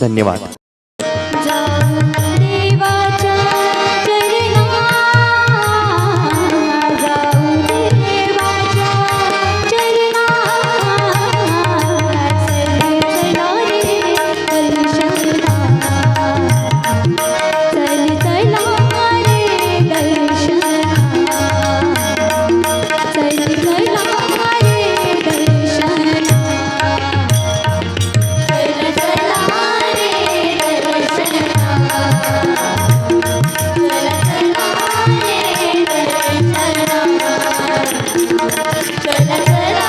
धन्यवाद। Let's go.